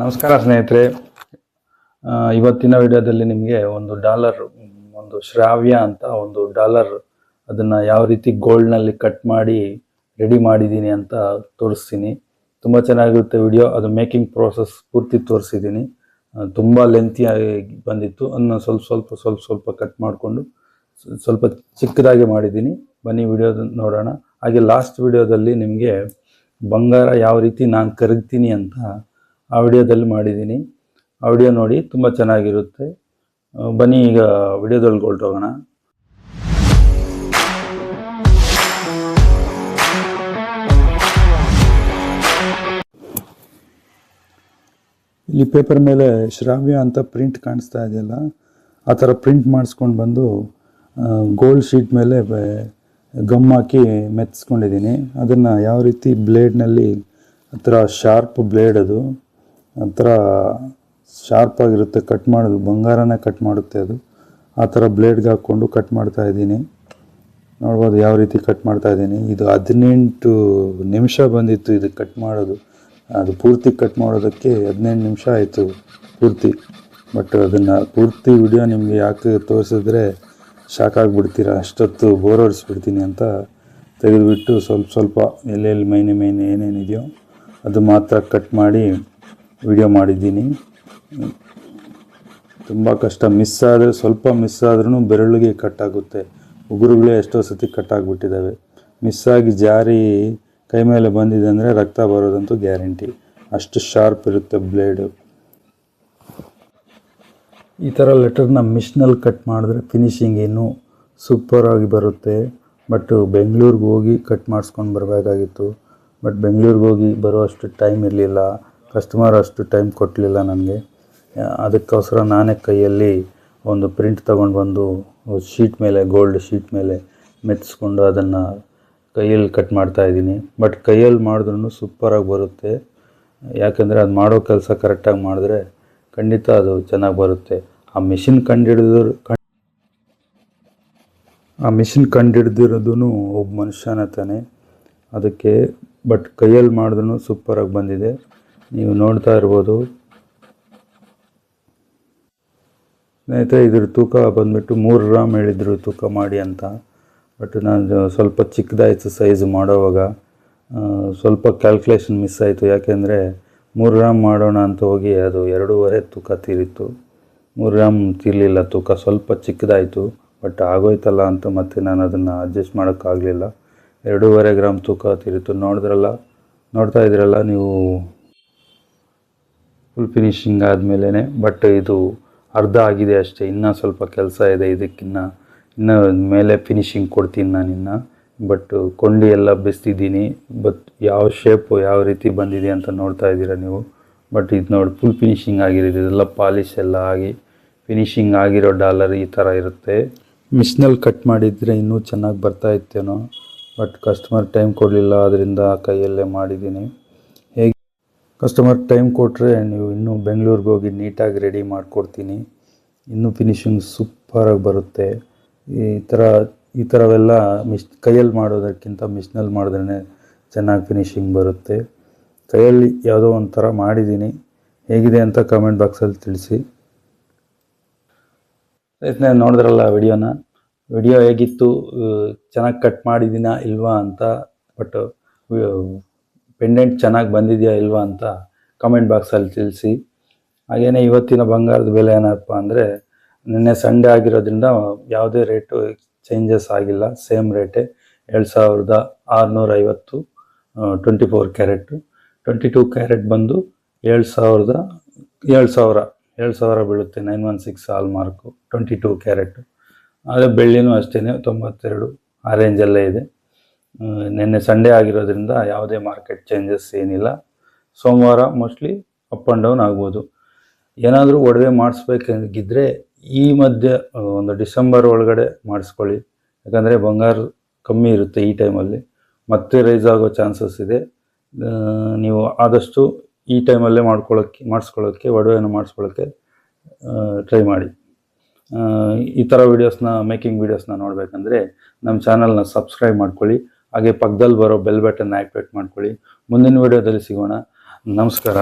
ನಮಸ್ಕಾರ ಸ್ನೇಹಿತರೆ. ಇವತ್ತಿನ ವಿಡಿಯೋದಲ್ಲಿ ನಿಮಗೆ ಒಂದು ಡಾಲರ್, ಒಂದು ಶ್ರಾವ್ಯ ಅಂತ ಒಂದು ಡಾಲರ್ ಅದನ್ನು ಯಾವ ರೀತಿ ಗೋಲ್ಡ್ನಲ್ಲಿ ಕಟ್ ಮಾಡಿ ರೆಡಿ ಮಾಡಿದ್ದೀನಿ ಅಂತ ತೋರಿಸ್ತೀನಿ. ತುಂಬ ಚೆನ್ನಾಗಿರುತ್ತೆ ವಿಡಿಯೋ. ಅದು ಮೇಕಿಂಗ್ ಪ್ರೋಸೆಸ್ ಪೂರ್ತಿ ತೋರಿಸಿದ್ದೀನಿ ತುಂಬ ಲೆಂತಿಯಾಗಿ ಬಂದಿತ್ತು. ಅದನ್ನ ಸ್ವಲ್ಪ ಸ್ವಲ್ಪ ಸ್ವಲ್ಪ ಸ್ವಲ್ಪ ಕಟ್ ಮಾಡಿಕೊಂಡು ಸ್ವಲ್ಪ ಚಿಕ್ಕದಾಗಿ ಮಾಡಿದ್ದೀನಿ ಬನ್ನಿ ವಿಡಿಯೋ ನೋಡೋಣ. ಹಾಗೆ ಲಾಸ್ಟ್ ವಿಡಿಯೋದಲ್ಲಿ ನಿಮಗೆ ಬಂಗಾರ ಯಾವ ರೀತಿ ನಾನು ಕರಗ್ತೀನಿ ಅಂತ ಆ ವಿಡಿಯೋದಲ್ಲಿ ಮಾಡಿದ್ದೀನಿ. ಆ ವಿಡಿಯೋ ನೋಡಿ ತುಂಬ ಚೆನ್ನಾಗಿರುತ್ತೆ. ಬನ್ನಿ ಈಗ ವಿಡಿಯೋದಲ್ಲಿ ಹೊರಟೋಗೋಣ ಇಲ್ಲಿ ಪೇಪರ್ ಮೇಲೆ ಶ್ರಾವ್ಯ ಅಂತ ಪ್ರಿಂಟ್ ಕಾಣಿಸ್ತಾ ಇದೆಯಲ್ಲ, ಆ ಥರ ಪ್ರಿಂಟ್ ಮಾಡಿಸ್ಕೊಂಡು ಬಂದು ಗೋಲ್ಡ್ ಶೀಟ್ ಮೇಲೆ ಗಮ್ ಹಾಕಿ ಮೆತ್ತಿಸ್ಕೊಂಡಿದ್ದೀನಿ ಅದನ್ನು ಯಾವ ರೀತಿ ಬ್ಲೇಡ್ನಲ್ಲಿ, ಆ ಥರ ಶಾರ್ಪ್ ಬ್ಲೇಡ್ ಅದು ಆ ಶಾರ್ಪಾಗಿರುತ್ತೆ ಕಟ್ ಮಾಡೋದು, ಬಂಗಾರನೇ ಕಟ್ ಮಾಡುತ್ತೆ ಅದು. ಆ ಥರ ಬ್ಲೇಡ್ಗೆ ಹಾಕ್ಕೊಂಡು ಕಟ್ ಮಾಡ್ತಾ ಇದ್ದೀನಿ. ನೋಡ್ಬೋದು ಯಾವ ರೀತಿ ಕಟ್ ಮಾಡ್ತಾ ಇದ್ದೀನಿ. ಇದು ಹದಿನೆಂಟು ನಿಮಿಷ ಬಂದಿತ್ತು ಇದು ಕಟ್ ಮಾಡೋದು. ಅದು ಪೂರ್ತಿ ಕಟ್ ಮಾಡೋದಕ್ಕೆ ಹದಿನೆಂಟು ನಿಮಿಷ ಆಯಿತು ಪೂರ್ತಿ. ಬಟ್ ಅದನ್ನು ಪೂರ್ತಿ ವಿಡಿಯೋ ನಿಮಗೆ ಯಾಕೆ ತೋರಿಸಿದ್ರೆ ಶಾಕ್ ಆಗಿಬಿಡ್ತೀರ ಅಷ್ಟೊತ್ತು ಬೋರ್ ಹೊಡಿಸ್ಬಿಡ್ತೀನಿ ಅಂತ ತೆಗೆದುಬಿಟ್ಟು ಸ್ವಲ್ಪ ಸ್ವಲ್ಪ ಎಲ್ಲೆಲ್ಲಿ ಮೈನೆ ಮೈನೆ ಏನೇನಿದೆಯೋ ಅದು ಮಾತ್ರ ಕಟ್ ಮಾಡಿ ವಿಡಿಯೋ ಮಾಡಿದ್ದೀನಿ. ತುಂಬ ಕಷ್ಟ. ಮಿಸ್ ಆದರೆ ಸ್ವಲ್ಪ ಮಿಸ್ ಆದ್ರೂ ಬೆರಳಿಗೆ ಕಟ್ ಆಗುತ್ತೆ. ಉಗುರುಗಳೇ ಎಷ್ಟೋ ಸತಿ ಕಟ್ ಮಿಸ್ಸಾಗಿ ಜಾರಿ ಕೈ ಮೇಲೆ ಬಂದಿದೆ ಅಂದರೆ ರಕ್ತ ಬರೋದಂತೂ ಗ್ಯಾರಂಟಿ ಅಷ್ಟು ಶಾರ್ಪ್ ಇರುತ್ತೆ ಬ್ಲೇಡು ಈ ಥರ ಲೆಟರ್ನ ಮಿಷನಲ್ಲಿ ಕಟ್ ಮಾಡಿದ್ರೆ ಫಿನಿಶಿಂಗ್ ಇನ್ನೂ ಸೂಪರಾಗಿ ಬರುತ್ತೆ. ಬಟ್ ಬೆಂಗಳೂರಿಗೆ ಹೋಗಿ ಕಟ್ ಮಾಡಿಸ್ಕೊಂಡು ಬರಬೇಕಾಗಿತ್ತು. ಬಟ್ ಬೆಂಗಳೂರಿಗೆ ಹೋಗಿ ಬರುವಷ್ಟು ಟೈಮ್ ಇರಲಿಲ್ಲ. ಕಸ್ಟಮರ್ ಅಷ್ಟು ಟೈಮ್ ಕೊಟ್ಟಲಿಲ್ಲ ನನಗೆ. ಅದಕ್ಕೋಸ್ಕರ ನಾನೇ ಕೈಯಲ್ಲಿ ಒಂದು ಪ್ರಿಂಟ್ ತೊಗೊಂಡು ಬಂದು ಶೀಟ್ ಮೇಲೆ ಗೋಲ್ಡ್ ಶೀಟ್ ಮೇಲೆ ಮೆತ್ತಿಸ್ಕೊಂಡು ಅದನ್ನು ಕೈಯಲ್ಲಿ ಕಟ್ ಮಾಡ್ತಾ ಇದ್ದೀನಿ. ಬಟ್ ಕೈಯಲ್ಲಿ ಮಾಡಿದ್ರೂ ಸೂಪರಾಗಿ ಬರುತ್ತೆ. ಯಾಕೆಂದರೆ ಅದು ಮಾಡೋ ಕೆಲಸ ಕರೆಕ್ಟಾಗಿ ಮಾಡಿದ್ರೆ ಖಂಡಿತ ಅದು ಚೆನ್ನಾಗಿ ಬರುತ್ತೆ. ಆ ಮಿಷಿನ್ ಕಂಡಿಡಿದ್ರು ಆ ಮಿಷಿನ್ ಕಂಡಿಡ್ದಿರೋದು ಒಬ್ಬ ಮನುಷ್ಯನ ತಾನೆ. ಅದಕ್ಕೆ ಬಟ್ ಕೈಯಲ್ಲಿ ಮಾಡಿದ್ರು ಸೂಪರಾಗಿ ಬಂದಿದೆ. ನೀವು ನೋಡ್ತಾ ಇರ್ಬೋದು. ಸ್ನೇಹಿತರೆ ಇದ್ರ ತೂಕ ಬಂದುಬಿಟ್ಟು ಮೂರು ರಾಮ್ ಹೇಳಿದ್ರು ತೂಕ ಮಾಡಿ ಅಂತ. ಬಟ್ ನಾನು ಸ್ವಲ್ಪ ಚಿಕ್ಕದಾಯಿತು ಸೈಜ್ ಮಾಡೋವಾಗ ಸ್ವಲ್ಪ ಕ್ಯಾಲ್ಕುಲೇಷನ್ ಮಿಸ್ ಆಯಿತು. ಯಾಕೆಂದರೆ ಮೂರು ರಾಮ್ ಮಾಡೋಣ ಅಂತ ಹೋಗಿ ಅದು ಎರಡೂವರೆ ತೂಕ ತೀರಿತ್ತು. ಮೂರು ರಾಮ್ ತೀರಲಿಲ್ಲ, ತೂಕ ಸ್ವಲ್ಪ ಚಿಕ್ಕದಾಯಿತು. ಬಟ್ ಆಗೋಯ್ತಲ್ಲ ಅಂತ ಮತ್ತೆ ನಾನು ಅದನ್ನು ಅಡ್ಜಸ್ಟ್ ಮಾಡೋಕ್ಕಾಗಲಿಲ್ಲ. ಎರಡೂವರೆ ಗ್ರಾಮ್ ತೂಕ ತೀರಿತ್ತು. ನೋಡಿದ್ರಲ್ಲ, ನೋಡ್ತಾ ಇದ್ರಲ್ಲ ನೀವು ಫುಲ್ ಫಿನಿಶಿಂಗ್ ಆದಮೇಲೇ ಬಟ್ ಇದು ಅರ್ಧ ಆಗಿದೆ ಅಷ್ಟೇ. ಇನ್ನೂ ಸ್ವಲ್ಪ ಕೆಲಸ ಇದೆ ಇದಕ್ಕಿನ್ನ. ಇನ್ನೂ ಮೇಲೆ ಫಿನಿಶಿಂಗ್ ಕೊಡ್ತೀನಿ ನಾನು ಇನ್ನು. ಬಟ್ ಕೊಂಡಿ ಎಲ್ಲ ಬೆಸ್ತಿದ್ದೀನಿ. ಬಟ್ ಯಾವ ಶೇಪು ಯಾವ ರೀತಿ ಬಂದಿದೆ ಅಂತ ನೋಡ್ತಾ ಇದ್ದೀರಾ ನೀವು? ಬಟ್ ಇದು ನೋಡಿ ಫುಲ್ ಫಿನಿಶಿಂಗ್ ಆಗಿರೋದು. ಇದೆಲ್ಲ ಪಾಲಿಶ್ ಎಲ್ಲ ಆಗಿ ಫಿನಿಶಿಂಗ್ ಆಗಿರೋ ಡಾಲರ್ ಈ ಥರ ಇರುತ್ತೆ. ಮಿಷಿನಲ್ಲಿ ಕಟ್ ಮಾಡಿದರೆ ಇನ್ನೂ ಚೆನ್ನಾಗಿ ಬರ್ತಾ ಇತ್ತೇನೋ. ಬಟ್ ಕಸ್ಟಮರ್ ಟೈಮ್ ಕೊಡಲಿಲ್ಲ ಅದರಿಂದ ಕೈಯಲ್ಲೇ ಮಾಡಿದ್ದೀನಿ. ಕಸ್ಟಮರ್ ಟೈಮ್ ಕೊಟ್ಟರೆ ನೀವು ಇನ್ನೂ ಬೆಂಗಳೂರಿಗೆ ಹೋಗಿ ನೀಟಾಗಿ ರೆಡಿ ಮಾಡಿಕೊಡ್ತೀನಿ. ಇನ್ನೂ ಫಿನಿಶಿಂಗ್ ಸೂಪರಾಗಿ ಬರುತ್ತೆ. ಈ ಥರ ಈ ಥರವೆಲ್ಲ ಮಿಶ್ ಕೈಯಲ್ಲಿ ಮಾಡೋದಕ್ಕಿಂತ ಮಿಷಿನಲ್ಲಿ ಮಾಡಿದ್ರೆ ಚೆನ್ನಾಗಿ ಫಿನಿಶಿಂಗ್ ಬರುತ್ತೆ. ಕೈಯಲ್ಲಿ ಯಾವುದೋ ಒಂಥರ ಮಾಡಿದ್ದೀನಿ. ಹೇಗಿದೆ ಅಂತ ಕಮೆಂಟ್ ಬಾಕ್ಸಲ್ಲಿ ತಿಳಿಸಿ. ಸ್ನೇಹಿತರೆ, ನೋಡಿದ್ರಲ್ಲ ವಿಡಿಯೋನ? ವಿಡಿಯೋ ಹೇಗಿತ್ತು? ಚೆನ್ನಾಗಿ ಕಟ್ ಮಾಡಿದ್ದೀನಾ ಇಲ್ವಾ ಅಂತ ಬಟ್ ಪೆಂಡೆಂಟ್ ಚೆನ್ನಾಗಿ ಬಂದಿದೆಯಾ ಇಲ್ವಾ ಅಂತ ಕಮೆಂಟ್ ಬಾಕ್ಸಲ್ಲಿ ತಿಳಿಸಿ. ಹಾಗೇನೆ ಇವತ್ತಿನ ಬಂಗಾರದ ಬೆಲೆ ಏನಪ್ಪ ಅಂದರೆ, ನಿನ್ನೆ ಸಂಡೇ ಆಗಿರೋದ್ರಿಂದ ಯಾವುದೇ ರೇಟು ಚೇಂಜಸ್ ಆಗಿಲ್ಲ. ಸೇಮ್ ರೇಟೆ ಎರಡು ಸಾವಿರದ ಆರುನೂರ ಐವತ್ತು twenty four carat twenty two carat ಬಂದು ಏಳು ಸಾವಿರದ ಏಳು ಸಾವಿರ ಏಳು ಸಾವಿರ ಬೀಳುತ್ತೆ nine one six hallmark twenty two carat ಆದರೆ ಬೆಳ್ಳಿನೂ ಅಷ್ಟೇ ತೊಂಬತ್ತೆರಡು ಆ ರೇಂಜಲ್ಲೇ ಇದೆ. ನಿನ್ನೆ ಸಂಡೇ ಆಗಿರೋದ್ರಿಂದ ಯಾವುದೇ ಮಾರ್ಕೆಟ್ ಚೇಂಜಸ್ ಏನಿಲ್ಲ. ಸೋಮವಾರ ಮೋಸ್ಟ್ಲಿ ಅಪ್ ಆ್ಯಂಡ್ ಡೌನ್ ಆಗ್ಬೋದು. ಏನಾದರೂ ಒಡವೆ ಮಾಡಿಸ್ಬೇಕಿದ್ರೆ ಈ ಮಧ್ಯೆ ಒಂದು ಡಿಸೆಂಬರ್ ಒಳಗಡೆ ಮಾಡಿಸ್ಕೊಳ್ಳಿ. ಯಾಕಂದರೆ ಬಂಗಾರ ಕಮ್ಮಿ ಇರುತ್ತೆ ಈ ಟೈಮಲ್ಲಿ ಮತ್ತೆ ರೈಸ್ ಆಗೋ ಚಾನ್ಸಸ್ ಇದೆ. ನೀವು ಆದಷ್ಟು ಈ ಟೈಮಲ್ಲೇ ಮಾಡ್ಕೊಳ್ಳೋಕ್ಕೆ ಮಾಡಿಸ್ಕೊಳ್ಳೋಕ್ಕೆ ಒಡವೆಯನ್ನು ಮಾಡಿಸ್ಕೊಳ್ಳೋಕ್ಕೆ ಟ್ರೈ ಮಾಡಿ. ಈ ಥರ ವೀಡಿಯೋಸ್ನ ಮೇಕಿಂಗ್ ವೀಡಿಯೋಸ್ನ ನೋಡಬೇಕಂದ್ರೆ ನಮ್ಮ ಚಾನಲ್ನ ಸಬ್ಸ್ಕ್ರೈಬ್ ಮಾಡ್ಕೊಳ್ಳಿ. ಹಾಗೆ ಪಕ್ಕದಲ್ಲಿ ಬರೋ ಬೆಲ್ ಬಟನ್ ಆ್ಯಕ್ಟಿವೇಟ್ ಮಾಡ್ಕೊಳ್ಳಿ. ಮುಂದಿನ ವಿಡಿಯೋದಲ್ಲಿ ಸಿಗೋಣ. ನಮಸ್ಕಾರ.